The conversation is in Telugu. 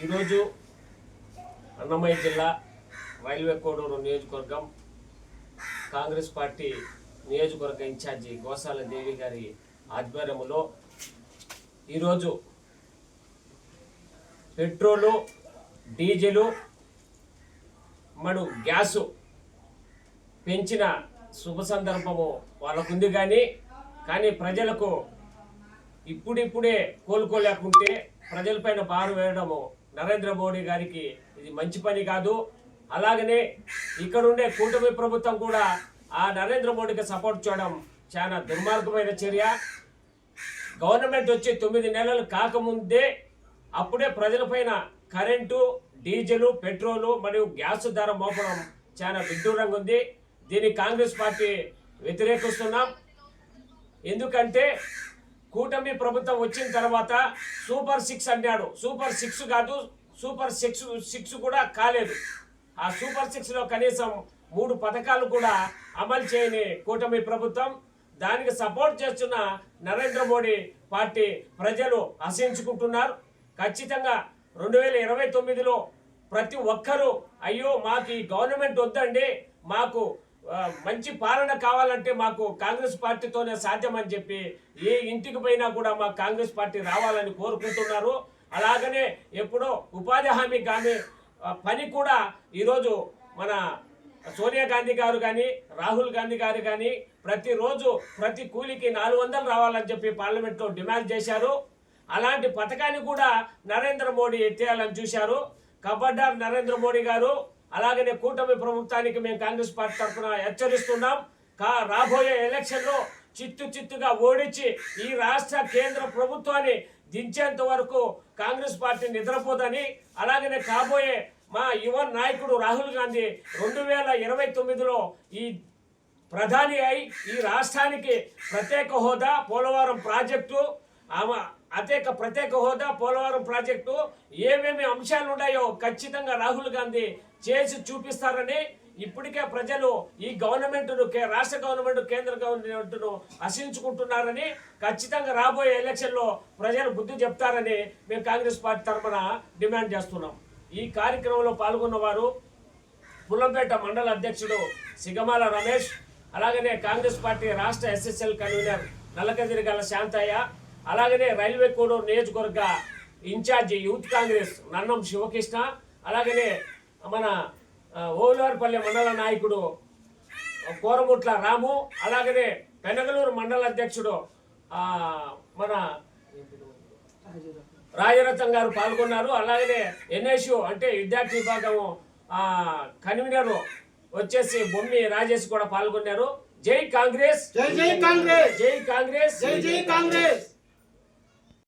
ఈరోజు అన్నమయ్య జిల్లా రైల్వే కోడూరు నియోజకవర్గం కాంగ్రెస్ పార్టీ నియోజకవర్గ ఇన్ఛార్జి గోసాల దేవి గారి ఆధ్వర్యంలో ఈరోజు పెట్రోలు డీజిలు మడు గ్యాసు పెంచిన శుభ సందర్భము వాళ్ళకుంది కానీ కానీ ప్రజలకు ఇప్పుడిప్పుడే కోలుకోలేకుంటే ప్రజలపైన భారం వేయడము నరేంద్ర మోడీ గారికి ఇది మంచి పని కాదు. అలాగనే ఇక్కడుండే కూటమి ప్రభుత్వం కూడా ఆ నరేంద్ర మోడీకి సపోర్ట్ చేయడం చాలా దుర్మార్గమైన చర్య. గవర్నమెంట్ వచ్చి తొమ్మిది నెలలు కాకముందే అప్పుడే ప్రజలపైన కరెంటు డీజిల్ పెట్రోలు మరియు గ్యాస్ ధర మోపడం చాలా విడ్డూరంగా ఉంది. దీన్ని కాంగ్రెస్ పార్టీ వ్యతిరేకిస్తున్నాం. ఎందుకంటే కూటమి ప్రభుత్వం వచ్చిన తర్వాత సూపర్ సిక్స్ అన్నాడు. సూపర్ సిక్స్ కాదు సూపర్ సిక్స్ సిక్స్ కూడా కాలేదు. ఆ సూపర్ సిక్స్లో కనీసం మూడు పథకాలు కూడా అమలు చేయని కూటమి ప్రభుత్వం దానికి సపోర్ట్ చేస్తున్న నరేంద్ర మోడీ పార్టీ ప్రజలు హసించుకుంటున్నారు ఖచ్చితంగా రెండు వేల ఇరవై తొమ్మిదిలో ప్రతి ఒక్కరూ అయ్యో మాకు ఈ గవర్నమెంట్ వద్దండి మాకు మంచి పాలన కావాలంటే మాకు కాంగ్రెస్ పార్టీతోనే సాధ్యమని చెప్పి ఏ ఇంటికి పోయినా కూడా మాకు కాంగ్రెస్ పార్టీ రావాలని కోరుకుంటున్నారు. అలాగనే ఎప్పుడో ఉపాధి హామీ కానీ పని కూడా ఈరోజు మన సోనియా గాంధీ గారు కానీ రాహుల్ గాంధీ గారు కానీ ప్రతిరోజు ప్రతి కూలికి నాలుగు వందలు రావాలని చెప్పి పార్లమెంట్లో డిమాండ్ చేశారు. అలాంటి పథకాన్ని కూడా నరేంద్ర మోడీ ఎత్తేయాలని చూశారు. కబడ్డార్ నరేంద్ర మోడీ గారు అలాగనే కూటమి ప్రభుత్వానికి మేము కాంగ్రెస్ పార్టీ తరఫున హెచ్చరిస్తున్నాం. కా రాబోయే ఎలక్షన్లో చిత్తు చిత్తుగా ఓడించి ఈ రాష్ట్ర కేంద్ర ప్రభుత్వాన్ని దించేంత వరకు కాంగ్రెస్ పార్టీ నిద్రపోదని అలాగనే కాబోయే మా యువ నాయకుడు రాహుల్ గాంధీ రెండు వేల ఇరవై తొమ్మిదిలో ఈ ప్రధాని అయి ఈ రాష్ట్రానికి ప్రత్యేక హోదా పోలవరం ప్రాజెక్టు. ఆమె అతేక ప్రత్యేక హోదా పోలవరం ప్రాజెక్టు. ఏమేమి అంశాలు ఉన్నాయో ఖచ్చితంగా రాహుల్ గాంధీ చేసి చూపిస్తారని ఇప్పటికే ప్రజలు ఈ గవర్నమెంట్ను కే- రాష్ట్ర గవర్నమెంట్ కేంద్ర గవర్నమెంట్ను హసించుకుంటున్నారని ఖచ్చితంగా రాబోయే ఎలక్షన్లో ప్రజలు బుద్ధి చెప్తారని మేము కాంగ్రెస్ పార్టీ తరఫున డిమాండ్ చేస్తున్నాం. ఈ కార్యక్రమంలో పాల్గొన్న వారు పుల్లంపేట మండల అధ్యక్షుడు సిగమాల రమేష్ అలాగనే కాంగ్రెస్ పార్టీ రాష్ట్ర ఎస్ఎస్ఎల్ కన్వీనర్ నల్లకదిరిగల శాంతయ్య అలాగనే రైల్వే కోడూరు నియోజకవర్గ ఇన్ఛార్జి యూత్ కాంగ్రెస్ నన్నం శివకృష్ణ అలాగనే మన ఓలువారిపల్లి మండల నాయకుడు కోరముట్ల రాము అలాగనే పెనగలూరు మండల అధ్యక్షుడు మన రాజరత్నం గారు పాల్గొన్నారు. అలాగనే ఎన్ఎస్యు అంటే విద్యార్థి విభాగం ఆ, కన్వీనర్ వచ్చేసి బొమ్మి రాజేష్ కూడా పాల్గొన్నారు. జై కాంగ్రెస్! జై జై కాంగ్రెస్! జై కాంగ్రెస్! జై జై కాంగ్రెస్!